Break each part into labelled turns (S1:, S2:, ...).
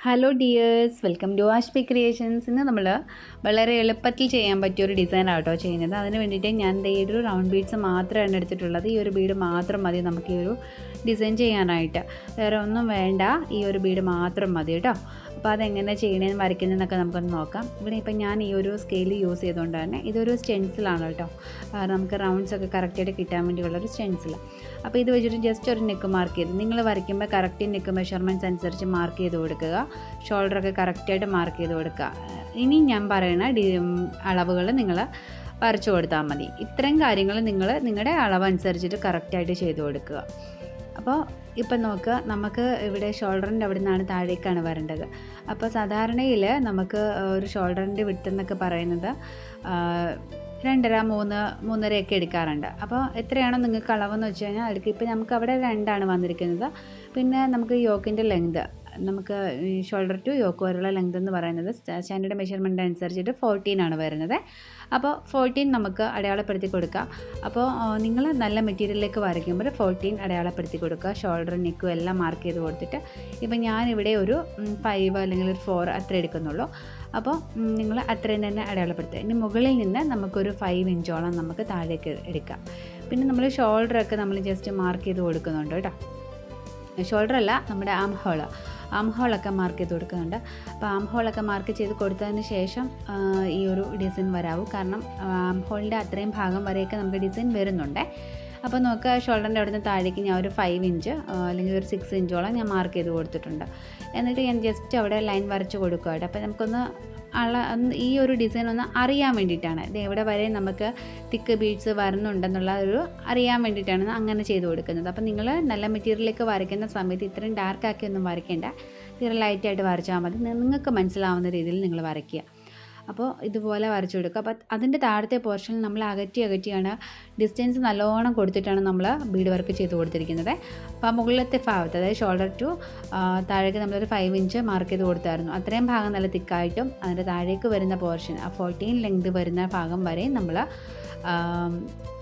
S1: Hello dears welcome to Ashpi creations ഇന്ന് നമ്മൾ വളരെ എളുപ്പത്തിൽ ചെയ്യാൻ പറ്റിയ ഒരു ഡിസൈൻ ആട്ടോ ചെയ്യുന്നത്. അതിന് വേണ്ടിയിട്ട് ഞാൻ ദേ ഒരു റൗണ്ട് ബീഡ്സ് മാത്രമാണ് എടുത്തിട്ടുള്ളത്. ഈ ഒരു ബീഡ് മാത്രം മതി നമുക്ക് ഈ ഒരു ഡിസൈൻ ചെയ്യാനായിട്ട്. വേറെ ഒന്നും വേണ്ട. ഈ ഒരു ബീഡ് മാത്രം മതി കേട്ടോ. അപ്പോൾ അതെങ്ങനെ ചെയ്യണേന്ന് വരയ്ക്കുന്നതെന്നൊക്കെ നമുക്കൊന്ന് നോക്കാം. ഇവിടെ ഇപ്പം ഞാൻ ഈ ഒരു സ്കെയിൽ യൂസ് ചെയ്തുകൊണ്ട് തന്നെ ഇതൊരു സ്റ്റെൻസിലാണ് കേട്ടോ. നമുക്ക് റൗണ്ട്സ് ഒക്കെ കറക്റ്റായിട്ട് കിട്ടാൻ വേണ്ടിയുള്ള ഒരു സ്റ്റെൻസിൽ അപ്പോൾ ഇത് വെച്ചിട്ട് ജസ്റ്റ് ഒരു നെക്ക് മാർക്ക് ചെയ്ത് നിങ്ങൾ വരയ്ക്കുമ്പോൾ കറക്റ്റ് നെക്ക് മെഷർമെന്റ്സ് അനുസരിച്ച് മാർക്ക് ചെയ്ത് കൊടുക്കുക. ഷോൾഡറൊക്കെ കറക്റ്റായിട്ട് മാർക്ക് ചെയ്ത് കൊടുക്കുക. ഇനി ഞാൻ പറയുന്ന അളവുകൾ നിങ്ങൾ വരച്ചു കൊടുത്താൽ മതി. ഇത്രയും കാര്യങ്ങൾ നിങ്ങൾ നിങ്ങളുടെ അളവ് അനുസരിച്ചിട്ട് കറക്റ്റായിട്ട് ചെയ്തു കൊടുക്കുക. അപ്പോൾ ഇപ്പം നോക്കുക നമുക്ക് ഇവിടെ ഷോൾഡറിന്റെ അവിടെ നിന്നാണ് താഴേക്കാണ് വരേണ്ടത്. അപ്പോൾ സാധാരണയിൽ നമുക്ക് ഒരു ഷോൾഡറിന്റെ വിട്ട് എന്നൊക്കെ പറയുന്നത് രണ്ടര മൂന്ന് മൂന്നരയൊക്കെ എടുക്കാറുണ്ട്. അപ്പോൾ എത്രയാണോ നിങ്ങൾക്ക് അളവെന്ന് വെച്ച് കഴിഞ്ഞാൽ എടുക്കുക ഇപ്പം നമുക്ക് അവിടെ രണ്ടാണ് വന്നിരിക്കുന്നത്. പിന്നെ നമുക്ക് യോക്കിന്റെ ലെങ്ത് നമുക്ക് ഷോൾഡർ ടു യോക്ക് വരെയുള്ള ലെങ്ത് എന്ന് പറയുന്നത് സ്റ്റാൻഡേർഡ് മെഷർമെന്റ് അനുസരിച്ചിട്ട് ഫോർട്ടീൻ ആണ് വരുന്നത്. അപ്പോൾ ഫോർട്ടീൻ നമുക്ക് അടയാളപ്പെടുത്തി കൊടുക്കാം. അപ്പോൾ നിങ്ങൾ നല്ല മെറ്റീരിയലിലേക്ക് വരയ്ക്കുമ്പോൾ ഫോർട്ടീൻ അടയാളപ്പെടുത്തി കൊടുക്കുക ഷോൾഡർ നെക്കും എല്ലാം മാർക്ക് ചെയ്ത് കൊടുത്തിട്ട്. ഇപ്പം ഞാനിവിടെ ഒരു ഫൈവ് അല്ലെങ്കിൽ ഒരു ഫോർ അത്ര എടുക്കുന്നുള്ളൂ. അപ്പോൾ നിങ്ങൾ അത്രയും തന്നെ അടയാളപ്പെടുത്തുക. ഇനി മുകളിൽ നിന്ന് നമുക്കൊരു ഫൈവ് ഇഞ്ചോളം നമുക്ക് താഴേക്ക് എടുക്കാം. പിന്നെ നമ്മൾ ഷോൾഡറൊക്കെ നമ്മൾ ജസ്റ്റ് മാർക്ക് ചെയ്ത് കൊടുക്കുന്നുണ്ട് കേട്ടോ. ഷോൾഡർ അല്ല നമ്മുടെ ആം. ഹോൾ ആം ഹോളൊക്കെ മാർക്ക് ചെയ്ത് കൊടുക്കുന്നുണ്ട്. അപ്പോൾ ആം ഹോളൊക്കെ മാർക്ക് ചെയ്ത് കൊടുത്തതിന് ശേഷം ഈ ഒരു ഡിസൈൻ വരാവൂ. കാരണം ആം ഹോളിന്റെ അത്രയും ഭാഗം വരെയൊക്കെ നമുക്ക് ഡിസൈൻ വരുന്നുണ്ട്. അപ്പോൾ നോക്കുക ഷോൾഡറിന്റെ അവിടുന്ന് താഴേക്ക് ഞാൻ ഒരു ഫൈവ് ഇഞ്ച് അല്ലെങ്കിൽ ഒരു സിക്സ് ഇഞ്ചോളം ഞാൻ മാർക്ക് ചെയ്ത് കൊടുത്തിട്ടുണ്ട്. എന്നിട്ട് ഞാൻ ജസ്റ്റ് അവിടെ ലൈൻ വരച്ച് കൊടുക്കുക കേട്ടോ അപ്പോൾ നമുക്കൊന്ന് അള ഈ ഒരു ഡിസൈൻ ഒന്ന് അറിയാൻ വേണ്ടിയിട്ടാണ്. ഇത് എവിടെ വരെ നമുക്ക് തിക്ക് ബീഡ്സ് വരുന്നുണ്ടെന്നുള്ള ഒരു അറിയാൻ വേണ്ടിയിട്ടാണ് അങ്ങനെ ചെയ്ത് കൊടുക്കുന്നത്. അപ്പോൾ നിങ്ങൾ നല്ല മെറ്റീരിയലിലേക്ക് വരയ്ക്കുന്ന സമയത്ത് ഇത്രയും ഡാർക്ക് ആക്കി ഒന്നും വരയ്ക്കേണ്ട. തീരെ ലൈറ്റായിട്ട് വരച്ചാൽ മതി. നിങ്ങൾക്ക് മനസ്സിലാവുന്ന രീതിയിൽ നിങ്ങൾ വരയ്ക്കുക. അപ്പോൾ ഇതുപോലെ വരച്ചു കൊടുക്കുക. അപ്പോൾ അതിന്റെ താഴത്തെ പോർഷൻ നമ്മൾ അകറ്റി അകറ്റിയാണ് ഡിസ്റ്റൻസ് നല്ലോണം കൊടുത്തിട്ടാണ് നമ്മൾ ബീഡ് വർക്ക് ചെയ്ത് കൊടുത്തിരിക്കുന്നത്. അപ്പോൾ മുകളിലത്തെ ഭാഗത്ത് അതായത് ഷോൾഡർ ടു താഴേക്ക് നമ്മളൊരു ഫൈവ് ഇഞ്ച് മാർക്ക് ചെയ്ത് കൊടുത്തായിരുന്നു. അത്രയും ഭാഗം നല്ല തിക്കായിട്ടും അതിന്റെ താഴേക്ക് വരുന്ന പോർഷൻ ആ ഫോർട്ടീൻ ലെങ്ത് വരുന്ന ഭാഗം വരെ നമ്മൾ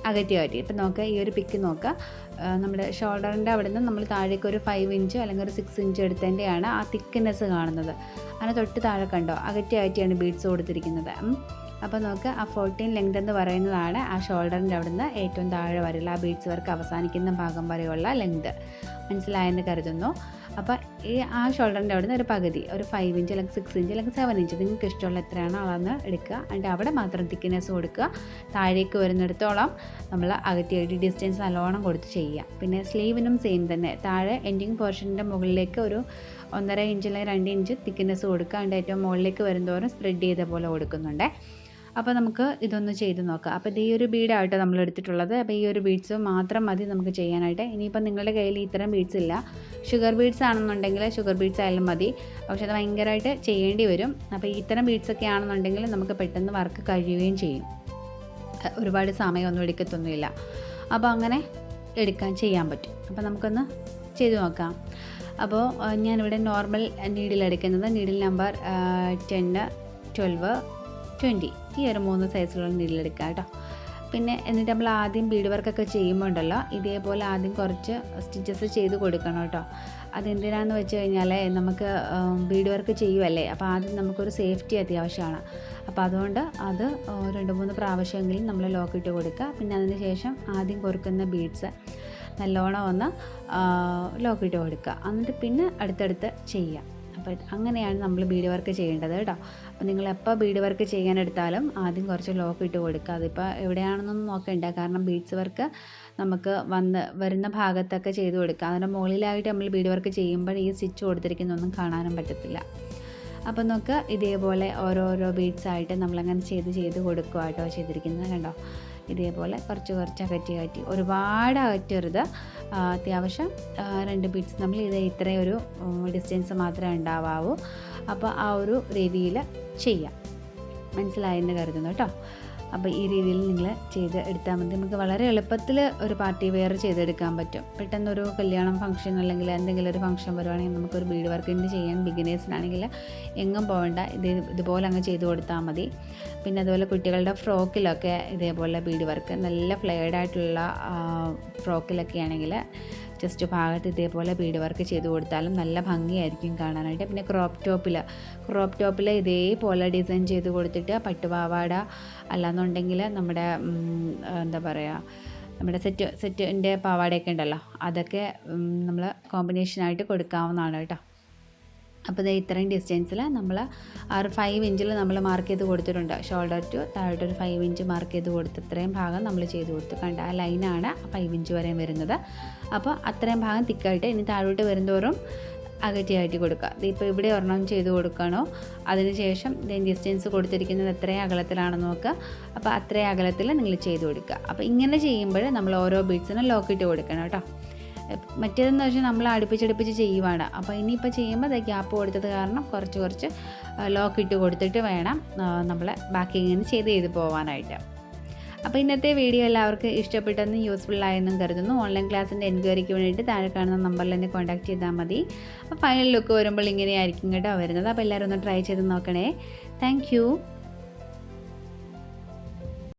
S1: അകറ്റി അകറ്റി ഇപ്പം നോക്കുക ഈ ഒരു പിക്ക് നോക്കുക നമ്മുടെ ഷോൾഡറിന്റെ അവിടെ നിന്ന് നമ്മൾ താഴേക്ക് ഒരു ഫൈവ് ഇഞ്ച് അല്ലെങ്കിൽ ഒരു സിക്സ് ഇഞ്ച് എടുത്തതിന്റെയാണ് ആ തിക്നെസ് കാണുന്നത് അതിന് തൊട്ട് താഴെ കണ്ടോ അകറ്റി അകറ്റിയാണ് ബീഡ്സ് കൊടുത്തിരിക്കുന്നത്. അപ്പോൾ നോക്കുക ആ ഫോർട്ടീൻ ലെങ്ത് എന്ന് പറയുന്നതാണ് ആ ഷോൾഡറിന്റെ അവിടെ നിന്ന് ഏറ്റവും താഴെ വരെയുള്ള ആ ബീഡ്സ് വർക്ക് അവസാനിക്കുന്ന ഭാഗം വരെയുള്ള ലെങ്ത് മനസ്സിലായെന്ന് കരുതുന്നു. അപ്പോൾ ഈ ആ ഷോൾഡറിന്റെ അവിടെ നിന്ന് ഒരു പകുതി ഒരു ഫൈവ് ഇഞ്ച് അല്ലെങ്കിൽ സിക്സ് ഇഞ്ച് അല്ലെങ്കിൽ സെവൻ ഇഞ്ച് നിങ്ങൾക്ക് ഇഷ്ടമുള്ള എത്രയാണോ അളന്ന് എടുക്കുക. എന്നിട്ട് അവിടെ മാത്രം തിക്നെസ് കൊടുക്കുക. താഴേക്ക് വരുന്നിടത്തോളം നമ്മൾ അകറ്റി ഡിസ്റ്റൻസ് നല്ലോണം കൊടുത്ത് ചെയ്യുക. പിന്നെ സ്ലീവിനും സെയിം തന്നെ. താഴെ എൻഡിങ് പോർഷന്റെ മുകളിലേക്ക് ഒരു ഒന്നര ഇഞ്ച് അല്ലെങ്കിൽ രണ്ട് ഇഞ്ച് തിക്നെസ് കൊടുക്കുക. അതിന്റെ ഏറ്റവും മുകളിലേക്ക് വരുന്നതോറും സ്പ്രെഡ് ചെയ്ത പോലെ കൊടുക്കുന്നുണ്ട്. അപ്പോൾ നമുക്ക് ഇതൊന്ന് ചെയ്ത് നോക്കാം. അപ്പോൾ ഇത് ഈ ഒരു ബീഡായിട്ട് നമ്മൾ എടുത്തിട്ടുള്ളത് അപ്പോൾ ഈ ഒരു ബീഡ്സ് മാത്രം മതി നമുക്ക് ചെയ്യാനായിട്ട്. ഇനിയിപ്പോൾ നിങ്ങളുടെ കയ്യിൽ ഇത്തരം ബീഡ്സ് ഇല്ല. ഷുഗർ ബീഡ്സ് ആണെന്നുണ്ടെങ്കിൽ ഷുഗർ ബീഡ്സ് ആയാലും മതി. പക്ഷേ അത് ഭയങ്കരമായിട്ട് ചെയ്യേണ്ടി വരും. അപ്പോൾ ഇത്തരം ബീഡ്സ് ഒക്കെ ആണെന്നുണ്ടെങ്കിൽ നമുക്ക് പെട്ടെന്ന് വർക്ക് കഴിയുകയും ചെയ്യും. ഒരുപാട് സമയമൊന്നും എടുക്കത്തൊന്നുമില്ല. അപ്പോൾ അങ്ങനെ എടുക്കാൻ ചെയ്യാൻ പറ്റും. അപ്പോൾ നമുക്കൊന്ന് ചെയ്തു നോക്കാം. അപ്പോൾ ഞാനിവിടെ നോർമൽ നീഡിൽ എടുക്കുന്നത് നീഡിൽ നമ്പർ ടെന്ന് ട്വൽവ്. ട്വന്റി ഈ ഒരു മൂന്ന് സൈസിലുള്ള നീഡിൽ എടുക്കാം കേട്ടോ. പിന്നെ എന്നിട്ട് നമ്മൾ ആദ്യം ബീഡ് വർക്കൊക്കെ ചെയ്യുമ്പോൾ ഉണ്ടല്ലോ ഇതേപോലെ ആദ്യം കുറച്ച് സ്റ്റിച്ചസ് ചെയ്ത് കൊടുക്കണം കേട്ടോ. അതെന്തിനാന്ന് വെച്ച് കഴിഞ്ഞാൽ നമുക്ക് ബീഡ് വർക്ക് ചെയ്യുമല്ലേ അപ്പോൾ ആദ്യം നമുക്കൊരു സേഫ്റ്റി അത്യാവശ്യമാണ്. അപ്പോൾ അതുകൊണ്ട് അത് രണ്ട് മൂന്ന് പ്രാവശ്യമെങ്കിലും നമ്മൾ ലോക്ക് ഇട്ട് കൊടുക്കുക. പിന്നെ അതിന് ശേഷം ആദ്യം കൊറുക്കുന്ന ബീഡ്സ് നല്ലോണം ഒന്ന് ലോക്ക് ഇട്ട് കൊടുക്കുക. എന്നിട്ട് പിന്നെ അടുത്തടുത്ത് ചെയ്യുക. അപ്പോൾ അങ്ങനെയാണ് നമ്മൾ ബീഡ് വർക്ക് ചെയ്യേണ്ടത് കേട്ടോ. അപ്പോൾ നിങ്ങൾ എപ്പോൾ ബീഡ് വർക്ക് ചെയ്യാൻ എടുത്താലും ആദ്യം കുറച്ച് ലോക്ക് ഇട്ട് കൊടുക്കുക. അതിപ്പോൾ എവിടെയാണെന്നൊന്നും നോക്കണ്ട. കാരണം ബീഡ്സ് വർക്ക് നമുക്ക് വന്ന് വരുന്ന ഭാഗത്തൊക്കെ ചെയ്ത് കൊടുക്കുക. അതിന്റെ മുകളിലായിട്ട് നമ്മൾ ബീഡ് വർക്ക് ചെയ്യുമ്പോൾ ഈ സ്റ്റിച്ച് കൊടുത്തിരിക്കുന്നൊന്നും കാണാനും പറ്റത്തില്ല. അപ്പോൾ നോക്കുക ഇതേപോലെ ഓരോരോ ബീഡ്സ് ആയിട്ട് നമ്മളങ്ങനെ ചെയ്ത് ചെയ്ത് കൊടുക്കുക കേട്ടോ ചെയ്തിരിക്കുന്നത് കണ്ടോ? ഇതേപോലെ കുറച്ച് കുറച്ച് അകറ്റി അകറ്റി ഒരുപാട് അകറ്റരുത്. അത്യാവശ്യം രണ്ട് ബീഡ്സ് നമ്മൾ ഇത് ഇത്രയും ഒരു ഡിസ്റ്റൻസ് മാത്രമേ ഉണ്ടാവാവൂ. അപ്പോൾ ആ ഒരു രീതിയിൽ ചെയ്യാം. മനസ്സിലായെന്ന് കരുതുന്നു കേട്ടോ. അപ്പോൾ ഈ രീതിയിൽ നിങ്ങൾ ചെയ്ത് എടുത്താൽ മതി. നമുക്ക് വളരെ എളുപ്പത്തിൽ ഒരു പാർട്ടി വെയർ ചെയ്തെടുക്കാൻ പറ്റും. പെട്ടെന്നൊരു കല്യാണം ഫംഗ്ഷൻ അല്ലെങ്കിൽ എന്തെങ്കിലും ഒരു ഫംഗ്ഷൻ വരുവാണെങ്കിൽ നമുക്കൊരു ബീഡ് വർക്കിന്റെ ചെയ്യാൻ ബിഗിനേഴ്സിനാണെങ്കിൽ എങ്ങും പോകണ്ട ഇത് ഇതുപോലെ അങ്ങ് ചെയ്ത് കൊടുത്താൽ മതി. പിന്നെ അതുപോലെ കുട്ടികളുടെ ഫ്രോക്കിലൊക്കെ ഇതേപോലെ ബീഡ് വർക്ക് നല്ല ഫ്ലെയർഡ് ആയിട്ടുള്ള ഫ്രോക്കിലൊക്കെ ആണെങ്കിൽ ജസ്റ്റ് ഭാഗത്ത് ഇതേപോലെ ബീഡ് വർക്ക് ചെയ്ത് കൊടുത്താലും നല്ല ഭംഗിയായിരിക്കും കാണാനായിട്ട്. പിന്നെ ക്രോപ്പ് ടോപ്പിൽ ക്രോപ്പ് ടോപ്പിൽ ഇതേപോലെ ഡിസൈൻ ചെയ്ത് കൊടുത്തിട്ട് പട്ടുപാവാട അല്ലാന്നുണ്ടെങ്കിൽ നമ്മുടെ എന്താ പറയുക നമ്മുടെ സെറ്റ് സെറ്റിന്റെ പാവാടയൊക്കെ ഉണ്ടല്ലോ അതൊക്കെ നമ്മൾ കോമ്പിനേഷനായിട്ട് കൊടുക്കാവുന്നതാണ് കേട്ടോ. അപ്പോൾ ദേ ഇത്രയും ഡിസ്റ്റൻസിൽ നമ്മൾ ആ ഒരു ഫൈവ് ഇഞ്ചിൽ നമ്മൾ മാർക്ക് ചെയ്ത് കൊടുത്തിട്ടുണ്ട്. ഷോൾഡർ ടു താഴോട്ട് ഒരു ഫൈവ് ഇഞ്ച് മാർക്ക് ചെയ്ത് കൊടുത്ത് ഇത്രയും ഭാഗം നമ്മൾ ചെയ്ത് കൊടുത്തു. കണ്ട ആ ലൈനാണ് ഫൈവ് ഇഞ്ച് വരെയും വരുന്നത്. അപ്പോൾ അത്രയും ഭാഗം തിക്കായിട്ട് ഇനി താഴോട്ട് വരുന്തോറും അകറ്റി അകറ്റി കൊടുക്കുക ഇതിപ്പോൾ ഇവിടെ ഒരെണ്ണം ചെയ്ത് കൊടുക്കണോ? അതിനുശേഷം ഡിസ്റ്റൻസ് കൊടുത്തിരിക്കുന്നത് എത്രയും അകലത്തിലാണെന്ന് നോക്കുക അപ്പോൾ അത്രയും അകലത്തിൽ നിങ്ങൾ ചെയ്ത് കൊടുക്കുക. അപ്പോൾ ഇങ്ങനെ ചെയ്യുമ്പോൾ നമ്മൾ ഓരോ ബീഡ്സിനും ലോക്കിട്ട് കൊടുക്കണം കേട്ടോ. മറ്റേതെന്ന് വെച്ചാൽ നമ്മൾ അടുപ്പിച്ചടുപ്പിച്ച് ചെയ്യുവാണ്. അപ്പോൾ ഇനിയിപ്പോൾ ചെയ്യുമ്പോൾ അത് ഗ്യാപ്പ് കൊടുത്തത് കാരണം കുറച്ച് കുറച്ച് ലോക്ക് ഇട്ട് കൊടുത്തിട്ട് വേണം നമ്മൾ ബാക്കി ഇങ്ങനെ ചെയ്ത് ചെയ്ത് പോകാനായിട്ട് അപ്പോൾ ഇന്നത്തെ വീഡിയോ എല്ലാവർക്കും ഇഷ്ടപ്പെട്ടെന്നും യൂസ്ഫുൾ കരുതുന്നു. ഓൺലൈൻ ക്ലാസ്സിന്റെ എൻക്വയറിക്ക് വേണ്ടിയിട്ട് താഴെ കാണുന്ന നമ്പറിൽ എന്നെ കോൺടാക്ട് ചെയ്താൽ മതി. അപ്പോൾ ഫൈനൽ ലുക്ക് വരുമ്പോൾ ഇങ്ങനെയായിരിക്കും കേട്ടോ വരുന്നത്. അപ്പോൾ എല്ലാവരും ഒന്ന് ട്രൈ ചെയ്ത് നോക്കണേ. താങ്ക്